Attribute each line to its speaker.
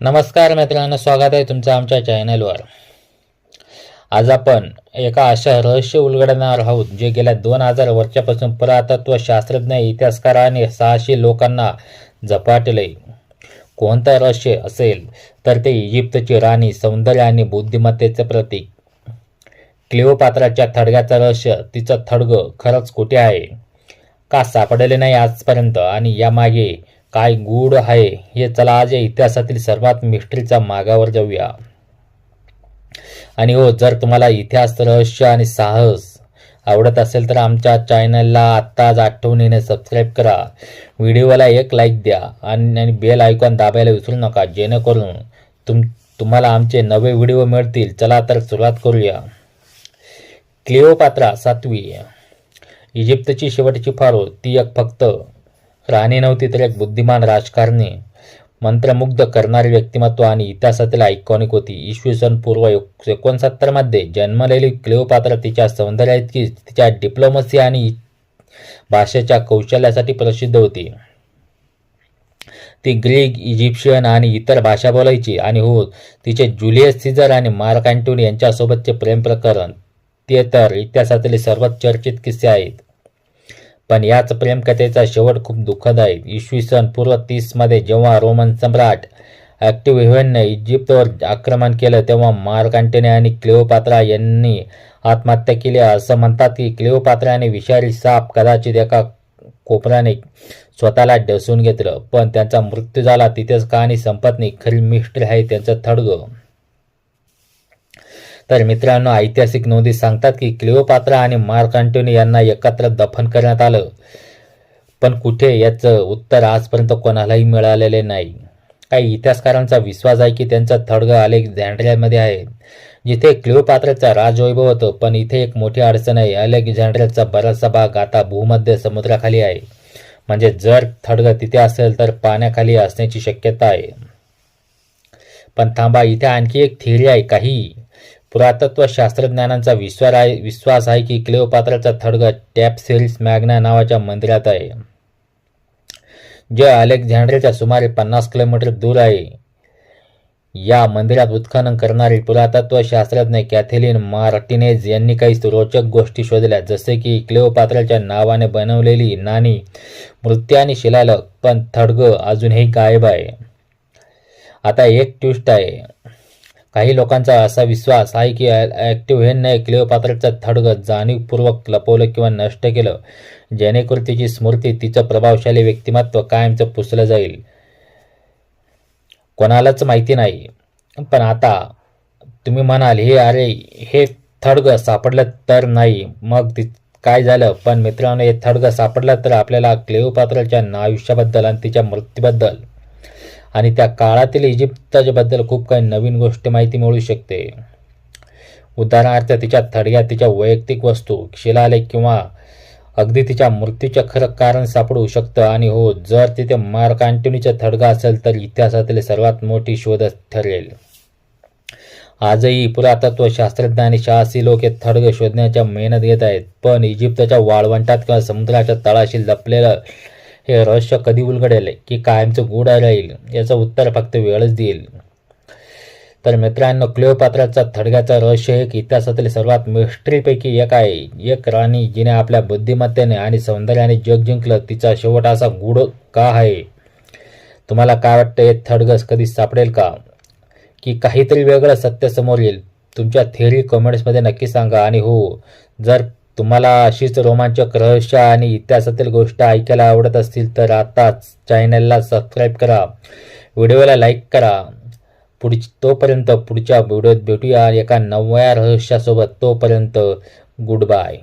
Speaker 1: नमस्कार मित्रांनो स्वागत आहे तुमचं आमच्या चॅनलवर आज आपण एका अशा रहस्य उलगडणार आहोत जे गेल्या दोन हजार वर्षापासून पुरातत्व शास्त्रज्ञ इतिहासकाराने सहाशे लोकांना झपाटले. कोणतं रहस्य असेल तर ते इजिप्तची राणी सौंदर्य आणि बुद्धिमत्तेचे प्रतीक. क्लिओपात्राच्या थडग्याचं रहस्य तिचं थडगं खरंच कुठे आहे? का सापडले नाही आजपर्यंत? आणि यामागे काय गूढ आहे हे चला आज या इतिहासातील सर्वात मिस्ट्रीच्या मागावर जाऊया. आणि हो जर तुम्हाला इतिहास रहस्य आणि साहस आवडत असेल तर आमच्या चॅनलला आत्ताच आठवणीने सबस्क्राईब करा. व्हिडिओला एक लाईक द्या आणि आणि बेल आयकॉन दाबायला विसरू नका जेणेकरून तुम तुम्हाला आमचे नवे व्हिडिओ मिळतील. चला तर सुरुवात करूया. क्लिओपात्रा सातवी. इजिप्तची शेवटची फारो ती एक फक्त राणी नव्हती तर एक बुद्धिमान राजकारणी. मंत्रमुग्ध करणारी व्यक्तिमत्व आणि इतिहासातील आयकॉनिक होती. इसवी सन पूर्व एकोणसत्तरमध्ये जन्मलेली क्लिओपात्रा तिच्या सौंदर्या इतकी तिच्या डिप्लोमसी आणि भाषेच्या कौशल्यासाठी प्रसिद्ध होती. ती ग्रीक इजिप्शियन आणि इतर भाषा बोलायची आणि हो तिचे जुलियस सीझर आणि मार्क अँटोनी यांच्यासोबतचे प्रेम प्रकरण ते तर इतिहासातील सर्वात चर्चित किस्से आहेत. पण याच प्रेमकथेचा शेवट खूप दुःखद आहे. इसवी सन पूर्व तीसमध्ये जेव्हा रोमन सम्राट ॲक्टिव्हिव्हनने इजिप्तवर आक्रमण केलं तेव्हा मार्क आणि क्लिओपात्रा यांनी आत्महत्या केली. असं म्हणतात की क्लिओपात्राने विषारी साप कदाचित एका कोपऱ्याने स्वतःला डसून घेतलं पण त्यांचा मृत्यू झाला. तिथेच कहाणी संपत नाही. खरी मिस्ट्री आहे त्यांचं थडगं तर मित्रांनो ऐतिहासिक नोंदी सांगतात की क्लिओपात्रा आणि मार्क अँटोनी यांना एकत्र दफन करण्यात आलं. पण कुठे याचं उत्तर आजपर्यंत कोणालाही मिळालेले नाही. काही इतिहासकारांचा विश्वास आहे की त्यांचा थडगं अलेक्झांड्रियामध्ये आहे जिथे क्लिओपात्राचा राजवैभव होतं पण इथे एक मोठी अडचण आहे. अलेक्झांड्रियाचा बराचसा भाग आता भूमध्य समुद्राखाली आहे. म्हणजे जर थडगं तिथे असेल तर पाण्याखाली असण्याची शक्यता आहे. पण थांबा इथे आणखी एक थिअरी आहे काही पुरातत्व शास्त्रज्ञानांचा विश्वास आहे विश्वास आहे की क्लिओपात्राचा थडगा टॅप सेल्स मॅग्ना नावाच्या मंदिरात आहे. जे अलेक्झांड्रियाच्या सुमारे पन्नास किलोमीटर दूर आहे. या मंदिरात उत्खनन करणारे पुरातत्व शास्त्रज्ञ कॅथेलिन मार्टिनेज यांनी काही रोचक गोष्टी शोधल्या जसे की क्लिओपात्राच्या नावाने बनवलेली नाणी मृत्यू आणि शिलालक पण थडगं अजूनही गायब आहे. आता एक ट्विस्ट आहे. काही लोकांचा असा विश्वास आहे की ॲक्टिव्हेनने क्लिओपात्राचं थडगं जाणीवपूर्वक लपवलं किंवा नष्ट केलं जेणेकरून तिची स्मृती तिचं प्रभावशाली व्यक्तिमत्व कायमचं पुसलं जाईल. कोणालाच माहिती नाही. पण आता तुम्ही म्हणाल हे अरे हे थडगं सापडलं तर नाही. मग ती काय झालं? पण मित्रांनो हे थडगं सापडलं तर आपल्याला क्लिओपात्राच्या आयुष्याबद्दल आणि तिच्या मृत्यूबद्दल आणि त्या काळातील इजिप्ताच्याबद्दल खूप काही नवीन गोष्टी माहिती मिळू शकते. उदाहरणार्थ तिच्या थडग्यात तिच्या वैयक्तिक वस्तू शिलालेख किंवा अगदी तिच्या मृत्यूचं खरं कारण सापडू शकतं. आणि हो जर तिथे मार्क अँटोनीचा थडगा असेल तर इतिहासातील सर्वात मोठी शोध ठरेल. आजही पुरातत्व शास्त्रज्ञ आणि साहसी लोक हे थडगे शोधण्याच्या मेहनत घेत आहेत. पण इजिप्तच्या वाळवंटात किंवा समुद्राच्या तळाशी लपलेलं हे रहस्य कधी उलगडेल की कायमचं गूढ राहील याचं उत्तर फक्त वेळच देईल. तर मित्रांनो क्लिओपात्राचा थडग्याचा रहस्य एक इतिहासातील सर्वात मिस्ट्रीपैकी एक आहे. एक राणी जिने आपल्या बुद्धिमत्तेने आणि सौंदर्याने जग जिंकलं तिचा शेवट असा गूढ का आहे? तुम्हाला काय वाटतं हे थडगस कधी सापडेल का? की काहीतरी वेगळं सत्य समोर येईल? तुमच्या थेरी कमेंट्समध्ये नक्की सांगा. आणि हो जर तुम्हाला अशीच रोमांचक रहस्य आणि इतिहासातील गोष्ट ऐकायला आवडत असतील तर आताच चॅनलला सबस्क्राईब करा. व्हिडिओला लाईक करा. पुढ तोपर्यंत पुढच्या व्हिडिओत भेटूया एका नव्या रहस्यासोबत तोपर्यंत गुड बाय.